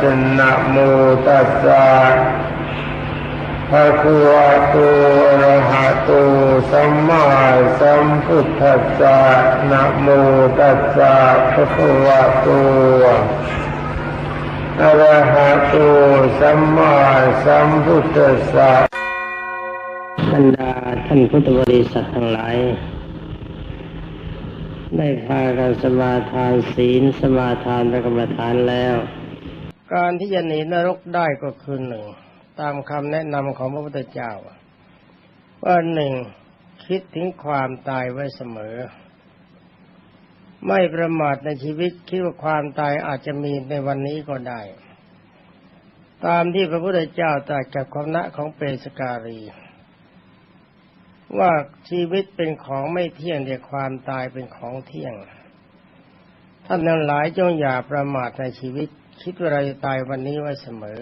สสนะโมตัสสะภะคะวะโตอะระหะโตสัมมาสัมพุทธัสสะนะโมตัสสะภะคะวะโตอะระหะโตสัมมาสัมพุทธัสสะบรรดาท่านพุทธบริษัททั้งหลายได้พากันสมาทานศีลสมาทานพระกรรมฐานแล้ว การที่จะหนีนรกได้ก็คือหนึ่งตามคำแนะนำของพระพุทธเจ้า ว่าหนึ่งคิดถึงความตายไว้เสมอ ไม่ประมาทในชีวิตคิดว่าความตายอาจจะมีในวันนี้ก็ได้ ตามที่พระพุทธเจ้าตรัสกับคำนะของเปสการี ว่าชีวิตเป็นของไม่เที่ยงแต่ความตายเป็นของเที่ยง ท่านทั้งหลายจงอย่าประมาทในชีวิต คิดว่าเราจะตายวันนี้ไว้เสมอ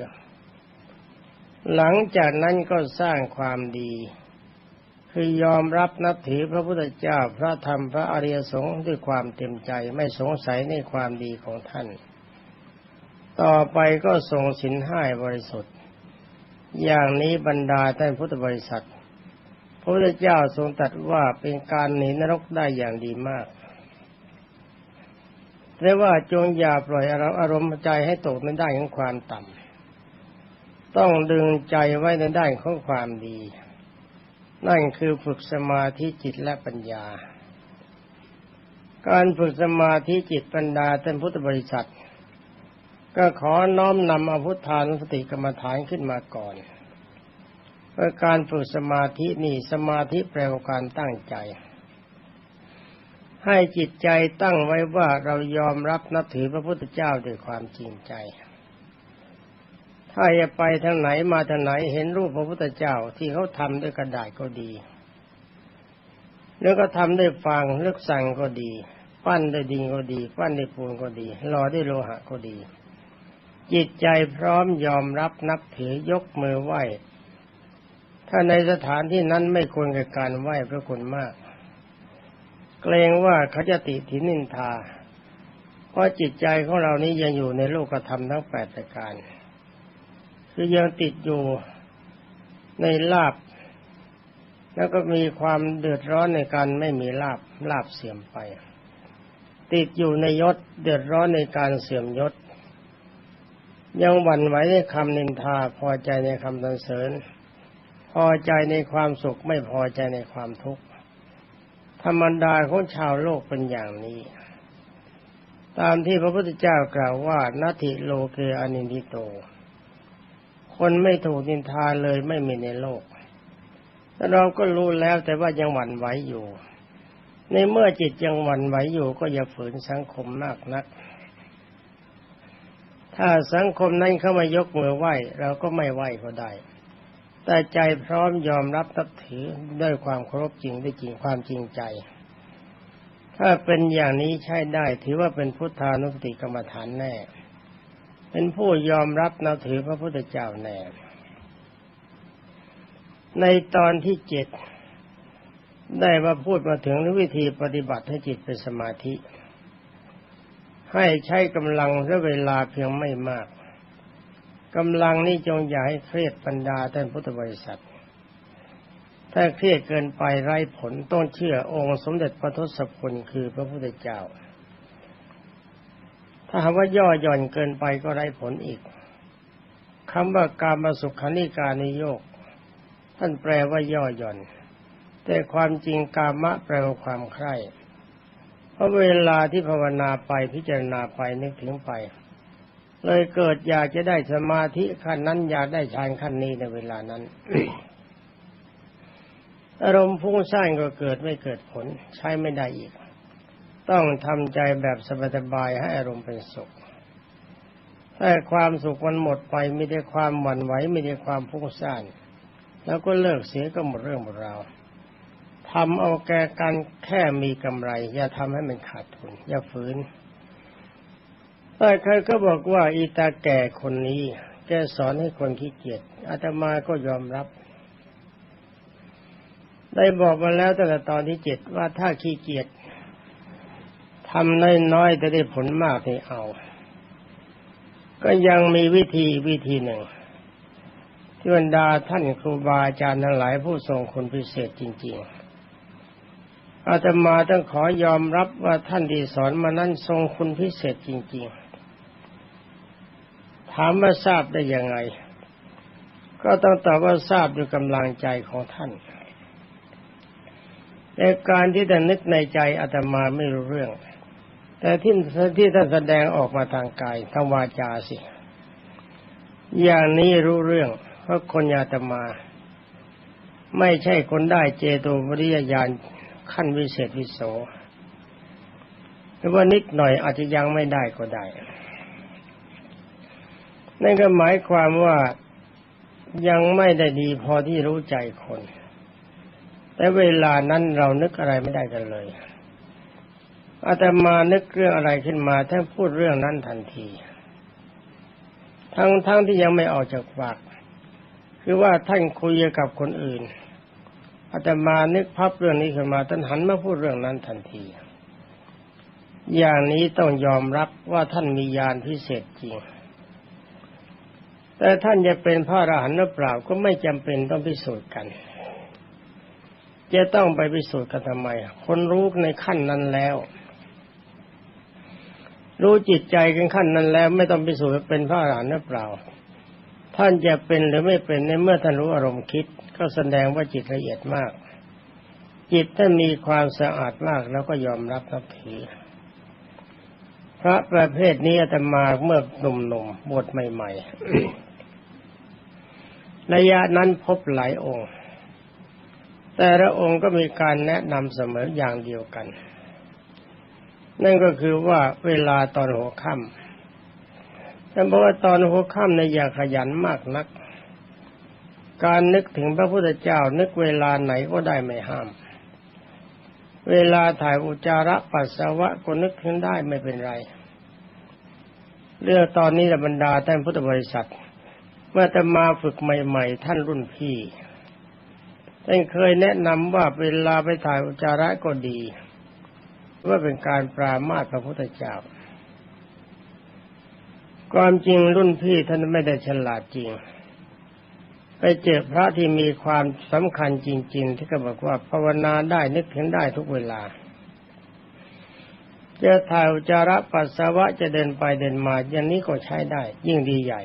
หลังจากนั้นก็สร้างความดี คือยอมรับนับถือพระพุทธเจ้าพระธรรมพระอริยสงฆ์ด้วยความเต็มใจไม่สงสัยในความดีของท่าน ต่อไปก็ทรงสินห้าบริสุทธิ์ อย่างนี้บรรดาท่านพุทธบริษัทพระพุทธเจ้าทรงตรัสว่าเป็นการหนีนรกได้อย่างดีมาก แต่ว่าจงอย่าปล่อยอารมณ์ใจให้ตกในด้านของความต่ำต้องดึงใจไว้ในด้านของความดี นั่นคือฝึกสมาธิจิตและปัญญา การฝึกสมาธิจิตปัญญาท่านพุทธบริษัท ก็ขอน้อมนำอาพุทธานุสติกรรมฐานขึ้นมาก่อนเพื่อการฝึกสมาธินี่สมาธิแปลว่าการตั้งใจ ให้จิตใจตั้งไว้ว่าเรายอมรับนับถือพระพุทธเจ้าด้วยความจริงใจ ถ้าจะไปทางไหนมาทางไหนเห็นรูปพระพุทธเจ้าที่เขาทำด้วยกระดาษก็ดี แล้วก็ทำด้วยฟางเลือกสั่งก็ดี ปั้นด้วยดินก็ดี ปั้นด้วยปูนก็ดีหล่อด้วยโลหะก็ดี จิตใจพร้อมยอมรับนับถือยกมือไหว้ถ้าในสถานที่นั้นไม่ควรกับการไหว้พระคุณมาก เกรงว่าเขาจะติถินินทา เพราะจิตใจของเรานี้ยังอยู่ในโลกธรรมทั้งแปดประการ คือยังติดอยู่ในลาบ แล้วก็มีความเดือดร้อนในการไม่มีลาบลาบเสื่อมไป ติดอยู่ในยศเดือดร้อนในการเสื่อมยศ ยังหวั่นไหวในคำนินทาพอใจในคำสรรเสริญ พอใจในความสุขไม่พอใจในความทุกข์ ธรรมดาของชาวโลกเป็นอย่างนี้ ตามที่พระพุทธเจ้ากล่าวว่านาทิโลเกอนินิโต คนไม่ถูกนินทาเลยไม่มีในโลกแต่เราก็รู้แล้วแต่ว่ายังหวั่นไหวอยู่ ในเมื่อจิตยังหวั่นไหวอยู่ก็อย่าฝืนสังคมมากนัก ถ้าสังคมนั้นเข้ามายกมือไหว้ เราก็ไม่ไหว้ก็ได้ แต่ใจพร้อมยอมรับนับถือด้วยความเคารพจริงด้วยจริงความจริงใจ ถ้าเป็นอย่างนี้ใช้ได้ถือว่าเป็นพุทธานุสติกรรมฐานแน่ เป็นผู้ยอมรับนับถือพระพุทธเจ้าแน่ ในตอนที่เจ็ดได้มาพูดมาถึงวิธีปฏิบัติให้จิตเป็นสมาธิ ให้ใช้กำลังและเวลาเพียงไม่มาก กำลังนี้จงอย่าให้เครียดปัญดาท่านพุทธบริษัท ถ้าเครียดเกินไปไร้ผลต้องเชื่อองค์สมเด็จพระทศพลคือพระพุทธเจ้า ถ้าหากว่าย่อหย่อนเกินไปก็ไร้ผลอีกคำว่าการมาสุขานิการนิโยก ท่านแปลว่าย่อหย่อน แต่ความจริงกามะแปลว่าความใคร่เพราะเวลาที่ภาวนาไปพิจารณาไปนึกถึงไป เลยเกิดอยากจะได้สมาธิขั้นนั้นอยากได้ฌานขั้นนี้ในเวลานั้น อารมณ์พุ่งสร้างก็เกิดไม่เกิดผล ใช้ไม่ได้อีก ต้องทำใจแบบสบายๆให้อารมณ์เป็นสุขถ้าความสุขมันหมดไปไม่ได้ความหวั่นไหวไม่ได้ความพุ่งสร้างแล้วก็เลิกเสียก็หมดเรื่องหมดราวทำเอาแกกันแค่มีกำไร อย่าทำให้มันขาดทุน อย่าฝืน ใครก็บอกว่าอีตาแก่คนนี้แกสอนให้คนขี้เกียจอาตมาก็ยอมรับ ได้บอกมาแล้วตั้งแต่ตอนที่เจ็ดว่าถ้าขี้เกียจทำน้อยๆจะได้ผลมากที่เอา ก็ยังมีวิธีวิธีหนึ่งที่บรรดาท่านครูบาอาจารย์ทั้งหลายผู้ทรงคุณพิเศษจริง ๆ อาตมาต้องขอยอมรับว่าท่านที่สอนมานั้นทรงคุณพิเศษจริง ๆามว่าทราบได้ยังไง ก็ต้องตอบว่าทราบด้วยกำลังใจของท่านแต่การที่ท่านนึกในใจอาตมาไม่รู้เรื่อง แต่ที่ที่ท่านแสดงออกมาทางกายทางวาจาสิ อย่างนี้รู้เรื่อง เพราะคนอาตมา ไม่ใช่คนได้เจโตปริยญาณขั้นวิเศษวิโสหรือว่านิดหน่อยอาจจะยังไม่ได้ก็ได้ นั่นก็หมายความว่ายังไม่ได้ดีพอที่รู้ใจคน แต่เวลานั้นเรานึกอะไรไม่ได้กันเลย อาตมานึกเรื่องอะไรขึ้นมาท่านพูดเรื่องนั้นทันที ทั้งทั้งที่ยังไม่ออกจากปาก คือว่าท่านคุยกับคนอื่น อาตมานึกพับเรื่องนี้ขึ้นมาท่านหันมาพูดเรื่องนั้นทันที อย่างนี้ต้องยอมรับว่าท่านมีญาณพิเศษจริง แต่ท่านจะเป็นพระอรหันต์หรือเปล่าก็ไม่จำเป็นต้องพิสูจน์กัน จะต้องไปพิสูจน์กันทำไม คนรู้ในขั้นนั้นแล้ว รู้จิตใจกันขั้นนั้นแล้ว ไม่ต้องพิสูจน์เป็นพระอรหันต์หรือเปล่า ท่านจะเป็นหรือไม่เป็นในเมื่อท่านรู้อารมณ์คิด ก็แสดงว่าจิตละเอียดมาก จิตท่ามีความสะอาดมากแล้วก็ยอมรับนับถือพระประเภทนี้อาตมาเมื่อหนุ่มๆบวชใหม่ ๆ ระยะนั้นพบหลายองค์ แต่ละองค์ก็มีการแนะนำเสมออย่างเดียวกัน นั่นก็คือว่าเวลาตอนหัวค่ำแต่บอกว่าตอนหัวค่ำในอย่าขยันมากนัก การนึกถึงพระพุทธเจ้านึกเวลาไหนก็ได้ไม่ห้าม เวลาถ่ายอุจาระปัสสาวะก็นึกถึงได้ไม่เป็นไร เรื่องตอนนี้บรรดาท่านพุทธบริษัท เมื่อจะมาฝึกใหม่ ๆ ท่านรุ่นพี่ท่านเคยแนะนำว่าเวลาไปถ่ายอุจจาระก็ดี ว่าเป็นการปรามาสพระพุทธเจ้าความจริงรุ่นพี่ท่านไม่ได้ฉลาดจริง ไปเจอพระที่มีความสำคัญจริง ๆ ที่ก็บอกว่าภาวนาได้นึกถึงได้ทุกเวลาจะถ่ายอุจจาระปัสสาวะจะเดินไปเดินมาอย่างนี้ก็ใช้ได้ ยิ่งดีใหญ่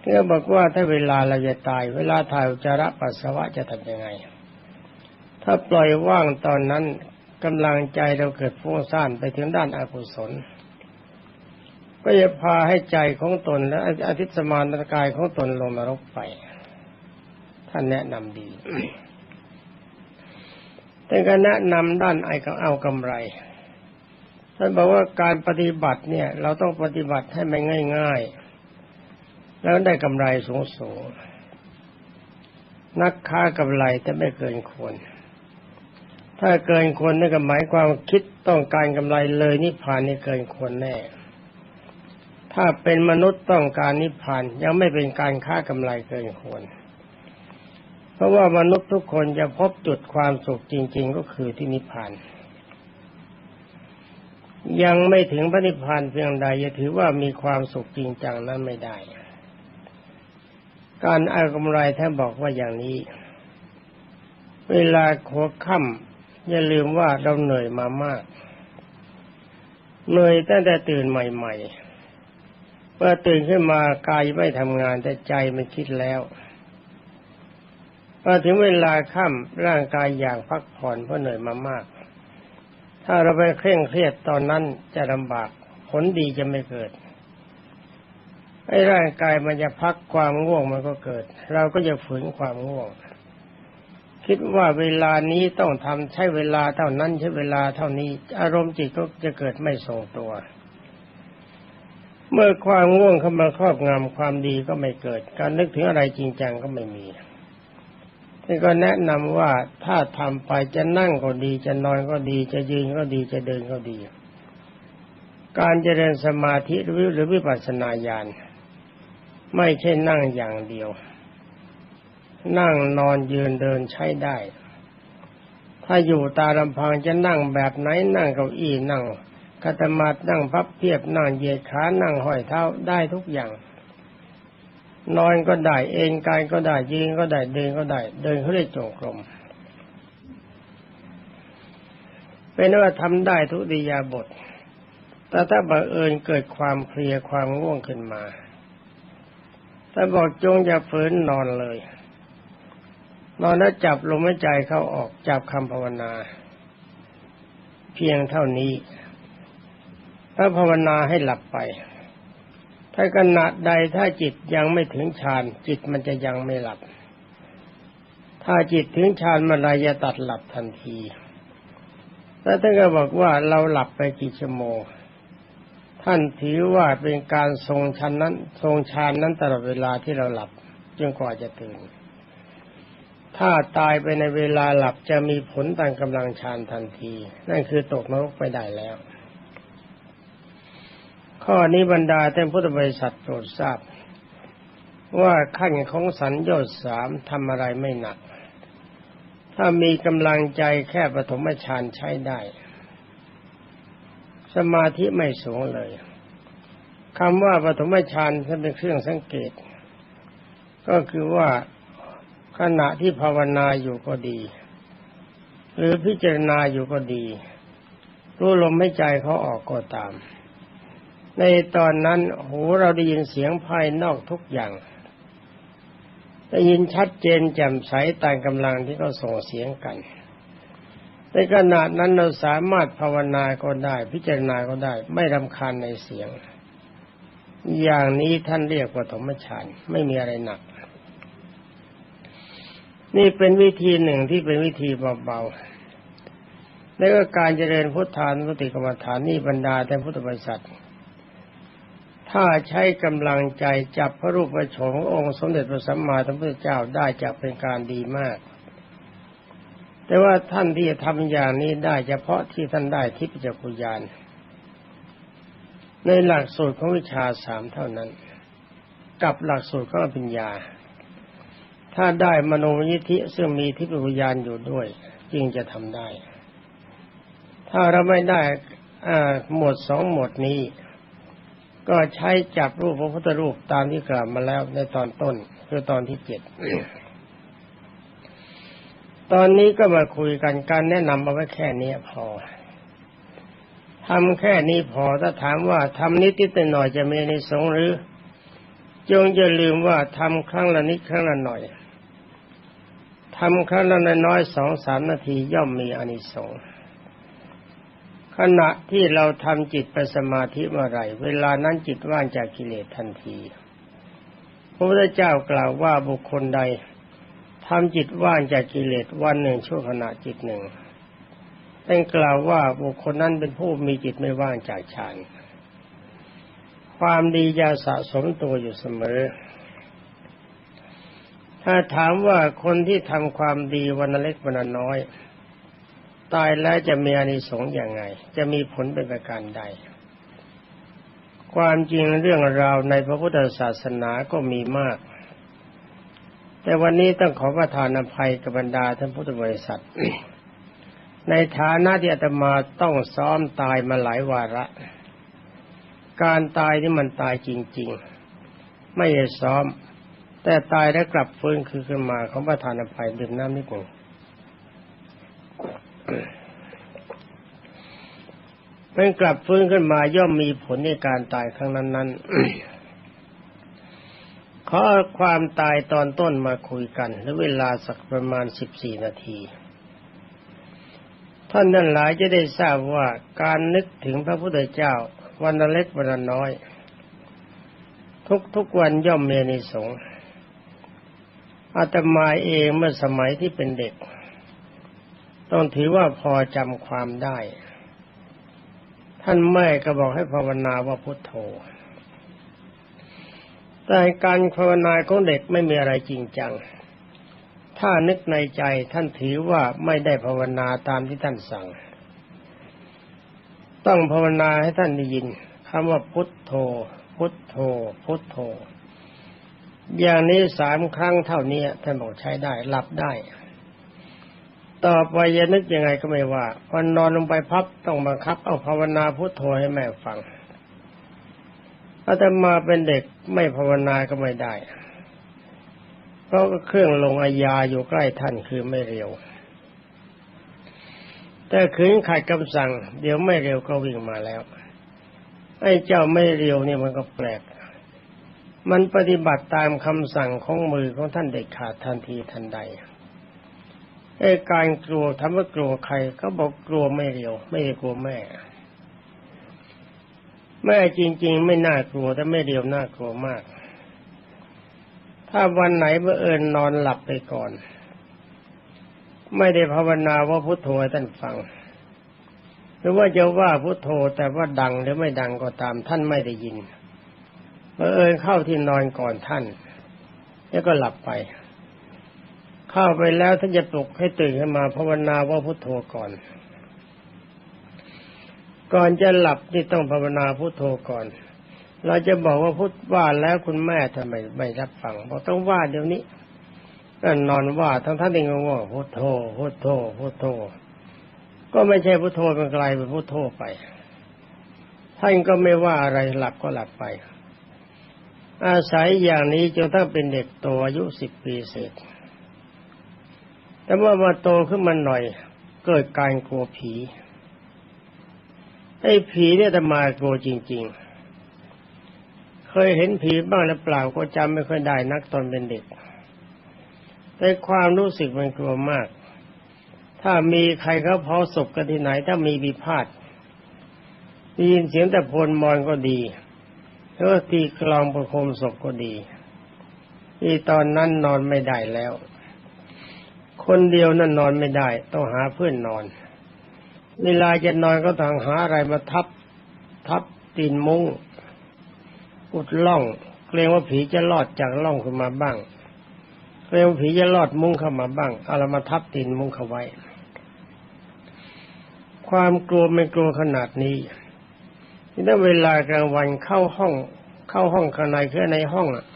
ที่เขาบอกว่าถ้าเวลาเราจะตาย เวลาถ่ายอุจจาระปัสสาวะจะทำยังไง ถ้าปล่อยว่างตอนนั้นกำลังใจเราเกิดฟุ้งซ่านไปถึงด้านอากุศล ก็จะพาให้ใจของตนและอาทิตย์สมานกายของตนลงนรกไป ท่านแนะนำดีแต่ก็แนะนำด้านไอ้ก็เอากำไรท่านบอกว่าการปฏิบัติเนี่ย เราต้องปฏิบัติให้มันง่ายๆ แล้วได้กำไรสูงสูง นักค้ากำไรแต่ไม่เกินควร ถ้าเกินควรนั่นก็หมายความคิดต้องการกำไรเลยนิพพานนี่เกินควรแน่ ถ้าเป็นมนุษย์ต้องการนิพพานยังไม่เป็นการค้ากำไรเกินควร เพราะว่ามนุษย์ทุกคนจะพบจุดความสุขจริง ๆ ก็คือที่นิพพานยังไม่ถึงพระนิพพานเพียงใดจะถือว่ามีความสุขจริงจังนั้นไม่ได้ การเอากำไรท่านบอกว่าอย่างนี้ เวลาโคค่ำอย่าลืมว่าเราเหนื่อยมามากเหนื่อยตั้งแต่ตื่นใหม่ๆเมื่อตื่นขึ้นมากายไม่ทำงานแต่ใจมันคิดแล้วพอถึงเวลาค่ำร่างกายอยากพักผ่อนเพราะเหนื่อยมามาก ถ้าเราไปเคร่งเครียดตอนนั้นจะลำบากผลดีจะไม่เกิด ไอ้ร่างกายมันจะพักความง่วงมันก็เกิด เราก็จะฝืนความง่วง คิดว่าเวลานี้ต้องทำใช้เวลาเท่านั้นใช้เวลาเท่านี้ อารมณ์จิตก็จะเกิดไม่ทรงตัว เมื่อความง่วงเข้ามาครอบงำความดีก็ไม่เกิด การนึกถึงอะไรจริงจังก็ไม่มีท่ก็แนะนำว่าถ้าทำไปจะนั่งก็ดีจะนอนก็ดีจะยืนก็ดีจะเดินก็ดี การเจริญสมาธิหรือหรือวิปัสสนาญาณ ไม่ใช่นั่งอย่างเดียว นั่งนอนยืนเดินใช้ได้ ถ้าอยู่ตาลำพังจะนั่งแบบไหนนั่งเก้าอี้นั่งคัตมาดนั่งพับเพียบนั่งเหยียดขานั่งห้อยเท้าได้ทุกอย่าง นอนก็ได้เอนกายก็ได้ยืนก็ได้เดินก็ได้ เดินเขาเรียกจงกรมเป็นว่าทำได้ทุกดิยาบท แต่ถ้าบังเอิญเกิดความเพลียความง่วงขึ้นมา ถ้าบอกจงอย่าฝืนนอนเลย นอนแล้วจับลมหายใจเข้าออกจับคำภาวนา เพียงเท่านี้ ถ้าภาวนาให้หลับไป ถ้าขณะใดถ้าจิตยังไม่ถึงฌานจิตมันจะยังไม่หลับ ถ้าจิตถึงฌานมันไรจะตัดหลับทันที แล้วท่านก็บอกว่าเราหลับไปกี่ชั่วโมง ท่านถือว่าเป็นการทรงฌานนั้น ทรงฌานนั้นตลอดเวลาที่เราหลับจนกว่าจะตื่น ถ้าตายไปในเวลาหลับจะมีผลตามกำลังฌานทันที นั่นคือตกนรกไปได้แล้ว ข้อนี้บรรดาท่านพุทธบริษัทโปรดทราบ ว่าขั้นของสัญญาสามทำอะไรไม่หนัก ถ้ามีกำลังใจแค่ปฐมฌานใช้ได้ สมาธิไม่สูงเลยคำว่าปฐมฌานเป็นเครื่องสังเกต ก็คือว่าขณะที่ภาวนาอยู่ก็ดี หรือพิจารณาอยู่ก็ดี รู้ลมไม่ใจเขาออกก็ตาม ในตอนนั้นหูเราได้ยินเสียงภายนอกทุกอย่างได้ยินชัดเจนแจ่มใสตามกำลังที่เขาส่งเสียงกัน ในขณะนั้นเราสามารถภาวนาก็ได้ พิจารณาก็ได้ ไม่รำคาญในเสียง อย่างนี้ท่านเรียกว่าธรรมฌานไม่มีอะไรหนัก นี่เป็นวิธีหนึ่งที่เป็นวิธีเบาๆแล้วก็การเจริญพุทธานพุทธิกรรมฐานนี่บรรดาแต่พุทธบริษัทถ้าใช้กำลังใจจับพระรูปพระโฉมขององค์สมเด็จพระสัมมาสัมพุทธเจ้าได้จะเป็นการดีมาก แต่ว่าท่านที่จะทำอย่างนี้ได้เฉพาะที่ท่านได้ทิพยจักรยานในหลักสูตรของวิชาสามเท่านั้น กับหลักสูตรของอภิญญา ถ้าได้มโนยิธิซึ่งมีทิพยญาณอยู่ด้วย จึงจะทำได้ ถ้าเราไม่ได้หมวดสองหมวดนี้ ก็ใช้จับรูปพระพุทธรูปตามที่กล่าวมาแล้วในตอนต้นคือตอนที่เจ็ด ตอนนี้ก็มาคุยกันการแนะนำเอาไว้แค่นี้พอทำแค่นี้พอถ้าถามว่าทำนิดนิดหน่อยจะมีในสงหรือ จงอย่าลืมว่าทำครั้งละนิดครั้งละหน่อยทำครั้งละน้อยสองสามนาทีย่อมมีอานิสงส์ขณะที่เราทำจิตไปสมาธิเมื่อไรเวลานั้นจิตว่างจากกิเลสทันที พระพุทธเจ้ากล่าวว่าบุคคลใด ทำจิตว่างจากกิเลสวันหนึ่งชั่วขณะจิตหนึ่งท่านกล่าวว่าบุคคลนั้นเป็นผู้มีจิตไม่ว่างจากฌานความดีจะสะสมตัวอยู่เสมอ ถ้าถามว่าคนที่ทำความดีวันเล็กวันน้อย ตายแล้วจะมีอานิสงส์อย่างไง จะมีผลเป็นประการใด ความจริงเรื่องราวในพระพุทธศาสนาก็มีมาก แต่วันนี้ต้องขอประทานอภัยกับบรรดาท่านพุทธบริษัท ในฐานะที่อาตมาต้องซ้อมตายมาหลายวาระ การตายนี่มันตายจริง ๆ ไม่ได้ซ้อม แต่ตายแล้วกลับฟื้นคือขึ้นมาของประธานอภัยดื่มน้ำนิดหนึ่งเป็นกลับฟื้นขึ้นมาย่อมมีผลในการตายครั้งนั้นๆ ขอความตายตอนต้นมาคุยกันและเวลาสักประมาณสิบสี่นาทีท่านนั้นหลายจะได้ทราบว่าการนึกถึงพระพุทธเจ้า วันเล็กวันน้อย ทุกๆวันย่อมเมีนิสงอาตมาเองเมื่อสมัยที่เป็นเด็ก ต้องถือว่าพอจำความได้ ท่านแม่ก็บอกให้ภาวนาว่าพุทโธ แต่การภาวนาของเด็กไม่มีอะไรจริงจัง ถ้านึกในใจท่านถือว่าไม่ได้ภาวนาตามที่ท่านสั่ง ต้องภาวนาให้ท่านได้ยินคำว่าพุทโธ พุทโธ พุทโธ อย่างนี้สามครั้งเท่านี้ท่านบอกใช้ได้หลับได้ต่อไปจะนึกยังไงก็ไม่ว่าพอนอนลงไปพับต้องบังคับ เอาภาวนาพุทโธให้แม่ฟัง อาตมาเป็นเด็กไม่ภาวนาก็ไม่ได้ เพราะเครื่องลงอาญาอยู่ใกล้ท่านคือไม่เร็ว แต่ขืนขัดคำสั่ง เดี๋ยวไม่เร็วก็วิ่งมาแล้ว ไอ้เจ้าไม่เร็วเนี่ยมันก็แปลก มันปฏิบัติตามคำสั่งของมือของท่านเด็ดขาดทันทีทันใดไอ้การกลัวทำว่ากลัวใครก็บอกกลัวไม่เร็ว ไม่กลัวแม่ แม่จริง ๆ ไม่น่ากลัวแต่ไม่เร็วน่ากลัวมาก ถ้าวันไหนเมื่อเอิญนอนหลับไปก่อน ไม่ได้ภาวนาว่าพุทโธให้ท่านฟัง หรือว่าจะว่าพุทโธแต่ว่าดังหรือไม่ดังก็ตามท่านไม่ได้ยินเมื่อเอิญเข้าที่นอนก่อนท่าน แล้วก็หลับไป เข้าไปแล้วท่านจะปลุกให้ตื่นขึ้นมาภาวนาว่าพุทโธก่อน ก่อนจะหลับนี่ต้องภาวนาพุทโธก่อน เราจะบอกว่าพุทว่าแล้วคุณแม่ทำไมไม่รับฟังบอกต้องว่าเดี๋ยวนี้ก็นอนว่าทั้งท่านเองก็ว่าพุทโธพุทโธพุทโธ ก็ไม่ใช่พุทโธเป็นไกลเป็นพุทโธไปท่านก็ไม่ว่าอะไรหลับก็หลับไป อาศัยอย่างนี้จนถ้าเป็นเด็กโตอายุสิบปีเศษแต่ว่ามาโตขึ้นมาหน่อย เกิดการกลัวผี ไอ้ผีเนี่ยแต่มากลัวจริง ๆ เคยเห็นผีบ้างหรือเปล่าก็จำไม่ค่อยได้นักตอนเป็นเด็ก แต่ความรู้สึกมันกลัวมาก ถ้ามีใครเขาเผาศพกันที่ไหน ถ้ามีบิพาทได้ยินเสียงแต่พลมอนก็ดีแล้วตีกลองประคมศพก็ดีที่ตอนนั้นนอนไม่ได้แล้ว คนเดียวนั่นนอนไม่ได้ ต้องหาเพื่อนนอน เวลาจะนอนก็ต้องหาอะไรมาทับ ทับตีนมุ้งอุดล่องเกรงว่าผีจะลอดจากล่องขึ้นมาบ้างเกรงว่าผีจะลอดมุ้งเข้ามาบ้างเอาละมาทับตีนมุ้งเข้าไว้ ความกลัวไม่กลัวขนาดนี้ถ้าเวลากลางวันเข้าห้อง เข้าห้องข้างในแค่ในห้องอะ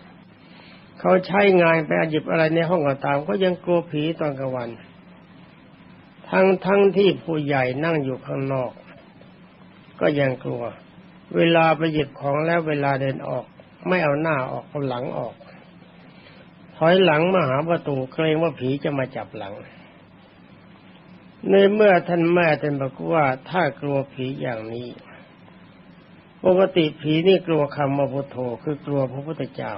เขาใช้งานไปหยิบอะไรในห้องก็ตาม ก็ยังกลัวผีตอนกลางวัน ทั้งทั้งที่ผู้ใหญ่นั่งอยู่ข้างนอก ก็ยังกลัว เวลาไปหยิบของแล้วเวลาเดินออก ไม่เอาหน้าออกเอาหลังออก ถอยหลังมาหาประตูเกรงว่าผีจะมาจับหลัง ในเมื่อท่านแม่ท่านบอกว่าถ้ากลัวผีอย่างนี้ ปกติผีนี่กลัวคำว่าพุทโธคือกลัวพระพุทธเจ้า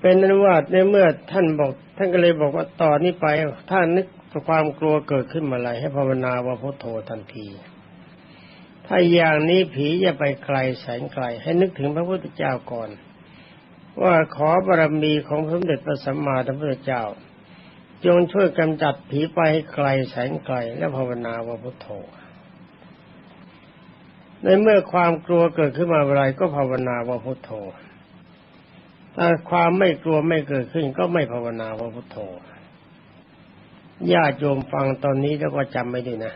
เป็นนั้นว่าในเมื่อท่านบอก ท่านก็เลยบอกว่าต่อนนี้ไปถ้านึกความกลัวเกิดขึ้นมาอะไรให้ภาวนาว่าพุทโธทันที ถ้าอย่างนี้ผีจะไปไกลแสนไกล ให้นึกถึงพระพุทธเจ้าก่อน ว่าขอบารมีของพระสมเด็จพระสัมมาสัมพุทธเจ้า จงช่วยกำจัดผีไปให้ไกลแสนไกล และภาวนาว่าพุทโธในเมื่อความกลัวเกิดขึ้นมาอะไรก็ภาวนาว่าพุทโธ ถ้าความไม่กลัวไม่เกิดขึ้นก็ไม่ภาวนาว่าพุทโธญาติโยมฟังตอนนี้แล้วก็จำไม่ด้วยนะ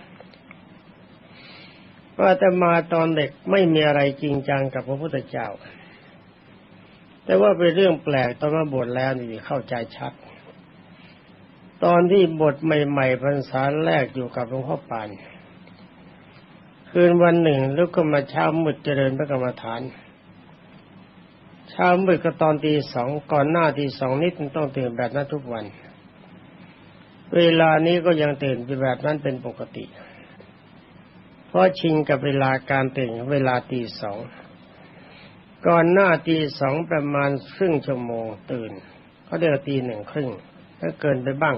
ว่าแต่มาตอนเด็กไม่มีอะไรจริงจังกับพระพุทธเจ้า แต่ว่าเป็นเรื่องแปลกตอนมาบวชแล้วนี่เข้าใจชัด ตอนที่บทใหม่ๆพรรษาแรกอยู่กับหลวงพ่อปาน คืนวันหนึ่งลุกขึ้นมาเช้ามืดเจริญพระกรรมฐาน เช้ามืดก็ตอนตีสองก่อนหน้าตีสองนิดต้องตื่นแบบนั้นทุกวัน เวลานี้ก็ยังตื่นเป็นแบบนั้นเป็นปกติ เพราะชิงกับเวลาการตื่นเวลาตีสองก่อนหน้าตีสองประมาณครึ่งชั่วโมงตื่นเขาเดี๋ยวตีหนึ่งครึ่งถ้าเกินไปบ้าง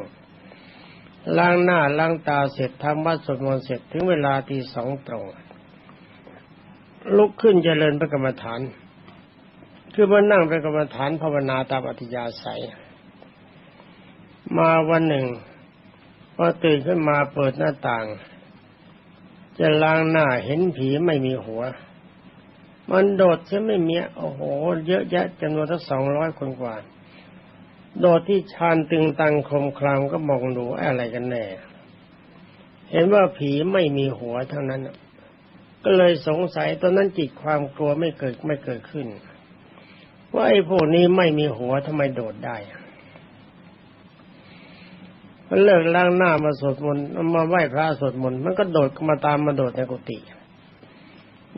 ล้างหน้าล้างตาเสร็จทำวัดสวดมนต์เสร็จถึงเวลาตีสองตรง ลุกขึ้นเจริญพระกรรมฐาน คือมานั่งเป็นกรรมฐานภาวนาตามอัธยาศัย มาวันหนึ่งพอตื่นขึ้นมาเปิดหน้าต่าง จะล้างหน้าเห็นผีไม่มีหัว มันโดดใช่ไม่มียโอ้โห เยอะแยะจำนวนทั้งสองร้อยคนกว่า โดดที่ชานตึงตังคมคลามก็มองดูอะไรกันแน่ เห็นว่าผีไม่มีหัวเท่านั้น ก็เลยสงสัยตอนนั้นจิตความกลัวไม่เกิดไม่เกิดขึ้น ว่าไอ้พวกนี้ไม่มีหัวทำไมโดดได้มันเลิกล้างหน้ามาสวดมนต์มาไหว้พระสวดมนต์มันก็โดดมาตามมาโดดในกุฏิ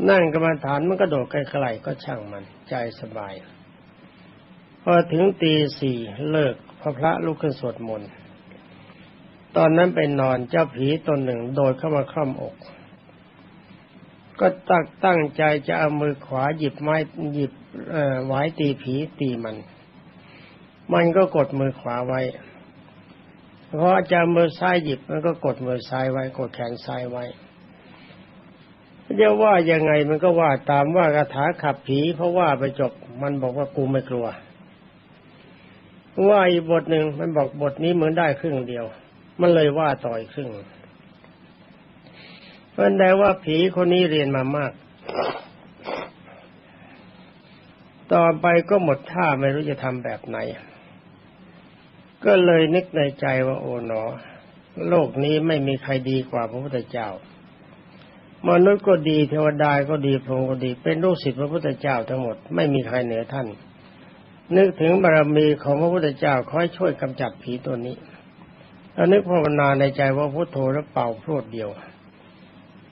นั่งกรรมฐานมันก็โดดไกลๆก็ช่างมัน ใจสบาย พอถึงตีสี่เลิกพระพระลุกขึ้นสวดมนต์ตอนนั้นไปนอนเจ้าผีตนหนึ่งโดดเข้ามาคล่อมอก ก็ตั้งตั้งใจจะเอามือขวาหยิบไม้หยิบ ไว้ตีผีตีมัน มันก็กดมือขวาไว้พอจะมือซ้ายหยิบมันก็กดมือซ้ายไว้ กดแขนซ้ายไว้จะว่ายังไงมันก็ว่าตามว่าคาถาขับผีเพราะว่าไปจบ มันบอกว่ากูไม่กลัว ว่าอีกบทหนึ่งมันบอกบทนี้เหมือนได้ครึ่งเดียว มันเลยว่าต่อยครึ่งเพราะแต่ว่าผีคนนี้เรียนมามาก ต่อไปก็หมดท่าไม่รู้จะทำแบบไหน ก็เลยนึกในใจว่าโอ๋หนอ โลกนี้ไม่มีใครดีกว่าพระพุทธเจ้ามนุษย์ก็ดีเทวดาก็ดีพรหมก็ดี เป็นลูกศิษย์พระพุทธเจ้าทั้งหมดไม่มีใครเหนือท่าน นึกถึงบารมีของพระพุทธเจ้าคอยช่วยกำจัดผีตัวนี้แล้วนึกภาวนาในใจว่าพุทโธแล้วเป่าพรวดเดียว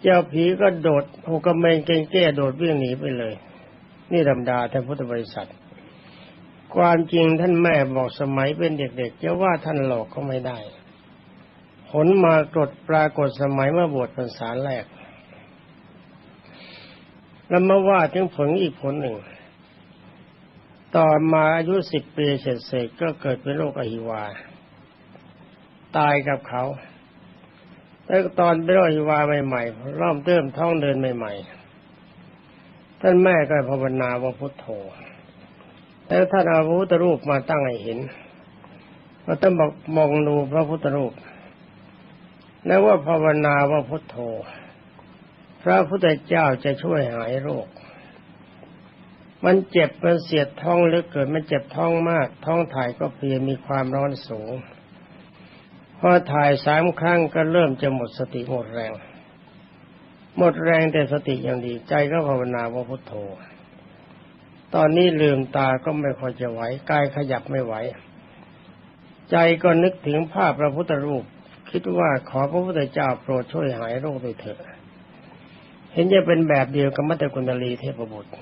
เจ้าผีก็โดดหกกระเมงเก่งแก้โดดวิ่งหนีไปเลย นี่ธรรมดาท่านพุทธบริษัท ความจริงท่านแม่บอกสมัยเป็นเด็กๆจะว่าท่านหลอกก็ไม่ได้ผลมากดปรากฏสมัยเมื่อบวชพรรษาแรก แล้วมาว่าถึงผลอีกผลหนึ่ง ต่อมาอายุสิบปีเสร็จๆก็เกิดเป็นโรคอหิวา ตายกับเขาแต่ตอนเป็นโรคอหิวาใหม่ๆร่อมเติมท้องเดินใหม่ๆ ท่านแม่ก็ภาวนาว่าพุทโธแล้วท่านเอาพระพุทธรูปมาตั้งให้เห็นเราต้องบอกมองดูพระพุทธรูป แล้วว่าภาวนาว่าพุทโธ พระพุทธเจ้าจะช่วยหายโรค มันเจ็บมันเสียดท้องหรือเกิดมันเจ็บท้องมาก ท้องถ่ายก็เพียมีความร้อนสูง พอถ่ายสามครั้งก็เริ่มจะหมดสติหมดแรง หมดแรงแต่สติยังดี ใจก็ภาวนาว่าพุทโธ ตอนนี้ลืมตาก็ไม่ค่อยจะไหวกายขยับไม่ไหว ใจก็นึกถึงภาพพระพุทธรูป คิดว่าขอพระพุทธเจ้าโปรดช่วยหายโรคด้วยเถิดเห็นจะเป็นแบบเดียวกับมัตตกุณลีเทพบุตร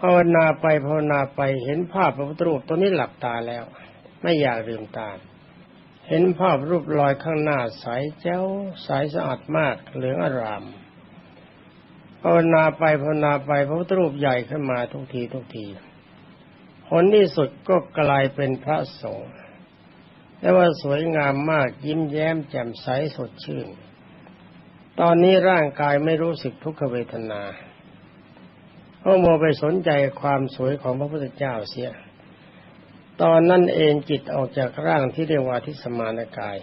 ภาวนาไปภาวนาไปเห็นภาพพระพุทธรูปตัวนี้หลับตาแล้ว ไม่อยากลืมตา เห็นภาพรูปลอยข้างหน้าใสเจ้าใสสะอาดมากเหลืองอารามภาวนาไปภาวนาไปพระพุทธรูปใหญ่ขึ้นมาทุกทีทุกทีผลที่สุดก็กลายเป็นพระสงฆ์แต่ว่าสวยงามมากยิ้มแย้มแจ่มใสสดชื่น ตอนนี้ร่างกายไม่รู้สึกทุกขเวทนาเพราะโมไปสนใจความสวยของพระพุทธเจ้าเสีย ตอนนั้นเองจิตออกจากร่างที่เรียกว่าทิสมานกาย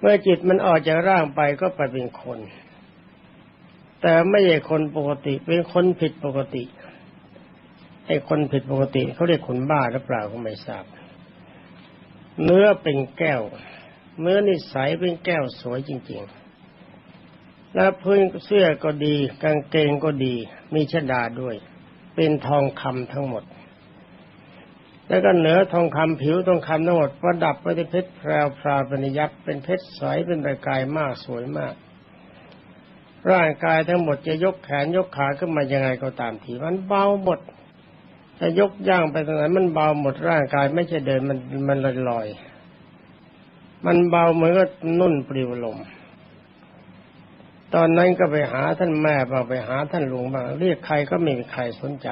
เมื่อจิตมันออกจากร่างไปก็ไปเป็นคน แต่ไม่ใช่คนปกติเป็นคนผิดปกติไอ้คนผิดปกติเขาเรียกคนบ้าหรือเปล่าก็ไม่ทราบ เนื้อเป็นแก้ว เนื้อนิสัยเป็นแก้วสวยจริง ๆ แล้วพื้นเสื้อก็ดี กางเกงก็ดี มีชดาด้วย เป็นทองคำทั้งหมด แล้วก็เหนือทองคำผิวทองคำทั้งหมดประดับไปด้วยเพชรแพรวพราป็นยับเป็นเพชรใสเป็นประกายมากสวยมาก ร่างกายทั้งหมดจะยกแขนยกขาขึ้นมายังไงก็ตามทีมันเบาหมดจะยกย่างไปตรงไหนมันเบาหมดร่างกายไม่ใช่เดินมันมันลอยลอยมันเบาเหมือนกับนุ่นปลิวลม ตอนนั้นก็ไปหาท่านแม่บ้างไปหาท่านลวงบ้างเรียกใครก็ไม่มีใครสนใจ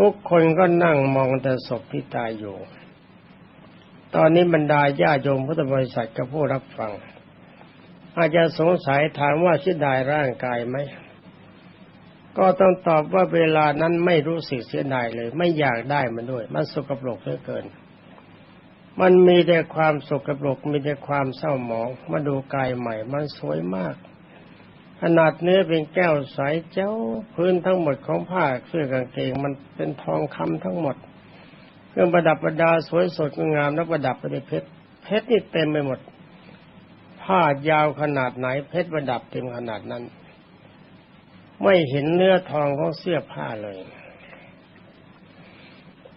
ทุกคนก็นั่งมองแต่ศพที่ตายอยู่ ตอนนี้บรรดาญาโยมพุทธบริษัทกับผู้รับฟัง อาจจะสงสัยถามว่าเสียดายร่างกายไหม ก็ต้องตอบว่าเวลานั้นไม่รู้สึกเสียดายเลย ไม่อยากได้มันด้วย มันสกปรกเหลือเกิน มันมีแต่ความสกปรกมีแต่ความเศร้าหมอง มาดูกายใหม่ มันสวยมาก ขนาดเนื้อเป็นแก้วใสเจ้าพื้นทั้งหมดของผ้าเสื้อกางเกงมันเป็นทองคำทั้งหมด เครื่องประดับประดาสวยสดงามแล้วประดับไปด้วยเพชรเพชรนี่เต็มไปหมด ผ้ายาวขนาดไหน เพชรประดับเต็มขนาดนั้น ไม่เห็นเนื้อทองของเสื้อผ้าเลย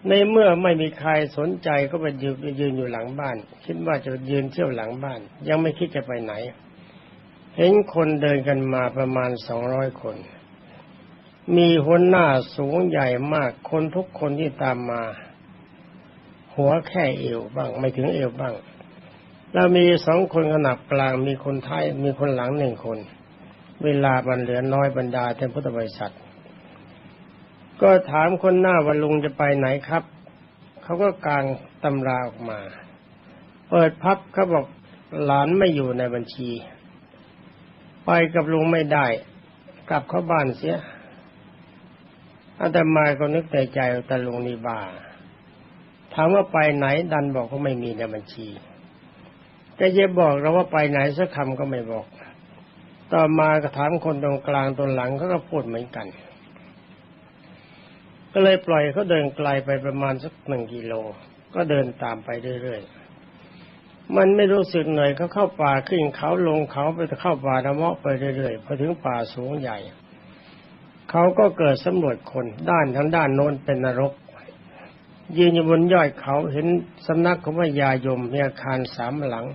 ในเมื่อไม่มีใครสนใจก็ไปยืนยืนอยู่หลังบ้าน คิดว่าจะยืนเที่ยวหลังบ้าน ยังไม่คิดจะไปไหน เห็นคนเดินกันมาประมาณสองร้อยคน มีหัวหน้าสูงใหญ่มาก คนทุกคนที่ตามมา หัวแค่เอวบ้าง ไม่ถึงเอวบ้าง แล้วมีสองคนขนาดกลาง มีคนท้ายมีคนหลังหนึ่งคน เวลาบันเหลือน้อยบรรดาท่านพุทธบริษัท ก็ถามคนหน้าว่าลุงจะไปไหนครับ เขาก็กางตำราออกมา เปิดพับเขาบอกหลานไม่อยู่ในบัญชี ไปกับลุงไม่ได้ กลับเข้าบ้านเสียอาตมาก็นึกในใจว่าแต่ลุงนี่บ้าถามว่าไปไหน ดันบอกว่าไม่มีในบัญชีก็จะบอกเราว่าไปไหนสักคำก็ไม่บอก ต่อมาก็ถามคนตรงกลางตรงหลังเขาก็พูดเหมือนกัน ก็เลยปล่อยเขาเดินไกลไปประมาณสักหนึ่งกิโล ก็เดินตามไปเรื่อยๆ มันไม่รู้สึกเหนื่อยเขาเข้าป่าขึ้นเขาลงเขาไปเข้าป่าธรรมะไปเรื่อยๆพอถึงป่าสูงใหญ่ เขาก็เกิดสำรวจคนด้านทั้งด้านโน้นเป็นนรก ยืนอยู่บนยอดเขาเห็นสำนักของพระยายมมีอาคารสามหลัง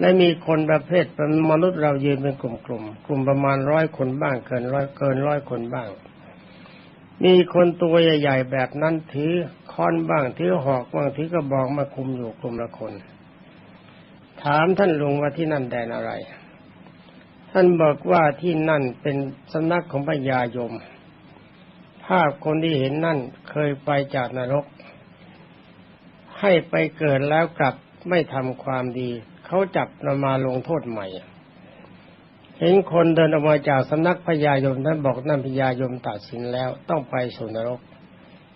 และมีคนประเภทเป็นมนุษย์เรายืนเป็นกลุ่มๆกลุ่มประมาณร้อยคนบ้างเกินร้อยเกินร้อยคนบ้าง มีคนตัวใหญ่ๆแบบนั้นถือค้อนบ้างถือหอกบ้างถือกระบอกมาคุมอยู่กลุ่มละคน ถามท่านลุงว่าที่นั่นแดนอะไร ท่านบอกว่าที่นั่นเป็นสำนักของพระยายม ภาพคนที่เห็นนั่นเคยไปจากนรก ให้ไปเกิดแล้วกลับไม่ทำความดี เขาจับนำมาลงโทษใหม่ เห็นคนเดินออกมาจากสำนักพญายมท่านบอกนั่นพญายมตัดสินแล้วต้องไปสู่นรก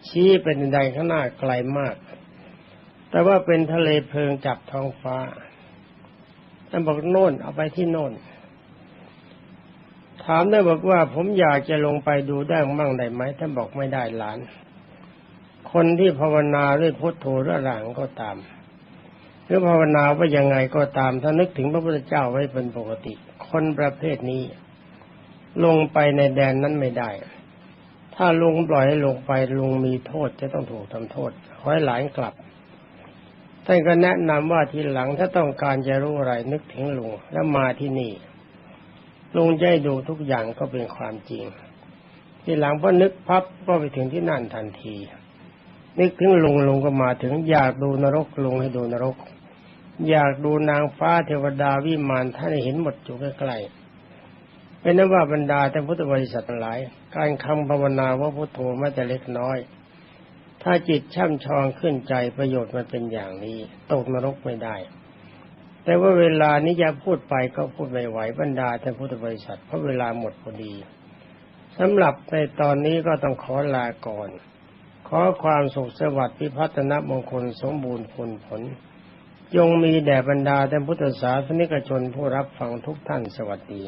ชี้เป็นใดข้างหน้าไกลมาก แต่ว่าเป็นทะเลเพลิงจับท้องฟ้า ท่านบอกโน่นเอาไปที่โน่น ถามได้บอกว่าผมอยากจะลงไปดูได้มั่งได้ไหมท่านบอกไม่ได้หลาน คนที่ภาวนาด้วยพุทโธระหลังก็ตามหรือภาวนาว่ายังไงก็ตามถ้านึกถึงพระพุทธเจ้าไว้เป็นปกติ คนประเภทนี้ ลงไปในแดนนั้นไม่ได้ ถ้าลุงปล่อยให้ลงไปลุงมีโทษจะต้องถูกทำโทษขอให้หลานกลับ ท่านก็แนะนำว่าทีหลังถ้าต้องการจะรู้อะไรนึกถึงลุงแล้วมาที่นี่ลุงจะให้ดูทุกอย่างก็เป็นความจริง ทีหลังพอนึกพับก็ไปถึงที่นั่นทันที นึกถึงลุงลุงก็มาถึงอยากดูนรกลุงให้ดูนรก อยากดูนางฟ้าเทวดาวิมานท่านเห็นหมดอยู่ใกล้ๆเป็นนั้นว่าบรรดาท่านพุทธบริษัทหลาย การคำภาวนาว่าพุทโธไม่แต่เล็กน้อย ถ้าจิตช่ำชองขึ้นใจประโยชน์มันเป็นอย่างนี้ ตกนรกไม่ได้ แต่ว่าเวลานี้จะพูดไปก็พูดไม่ไหวบรรดาท่านพุทธบริษัทเพราะเวลาหมดพอดีสำหรับในตอนนี้ก็ต้องขอลาก่อน ขอความสุขสวัสดิ์พิพัฒนมงคลสมบูรณ์ผลผลจงมีแด่บรรดาท่านพุทธศาสนิกชนผู้รับฟังทุกท่านสวัสดี